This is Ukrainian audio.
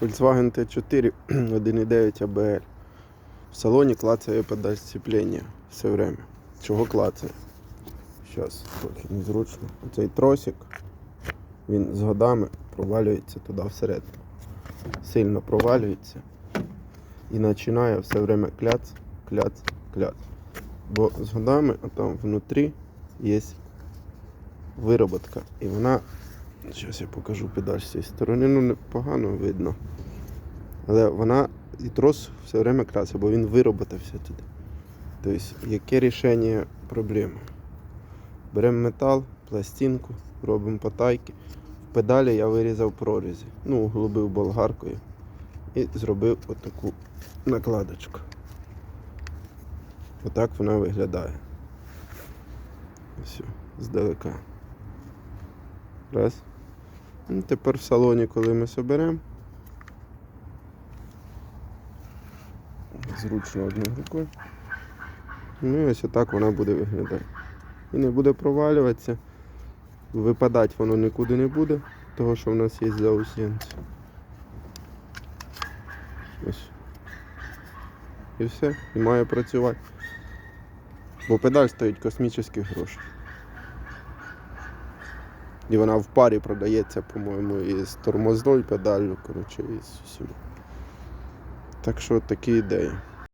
Volkswagen T4 1.9 ABL. В салоні клацає педаль сцеплення все время. Чого клацає? Зараз трохи незручно. Оцей тросик, він з годами провалюється туди всередину. Сильно провалюється. І починає все время кляц, кляц, кляц. Бо з годами там внутрі є вироботка. І вона. Зараз я покажу педаль з цієї сторони, ну непогано видно. Але вона і трос все время красить, бо він вироботався туди. Тобто, яке рішення проблеми? Беремо метал, пластинку, робимо потайки. В педалі я вирізав прорізі. Ну, углубив болгаркою і зробив отаку накладочку. Отак вона виглядає. Все, здалека. Раз. Ну, тепер в салоні, коли ми соберемо. Зручно одною рукою. Ну і ось отак вона буде виглядати. І не буде провалюватися. Випадати воно нікуди не буде, того що в нас є заусенці. Ось. І все, і має працювати. Бо педаль стоїть космічних грошей. І вона в парі продається, по-моєму, і з тормозною педаллю, коротше, і з. Так що такі ідеї.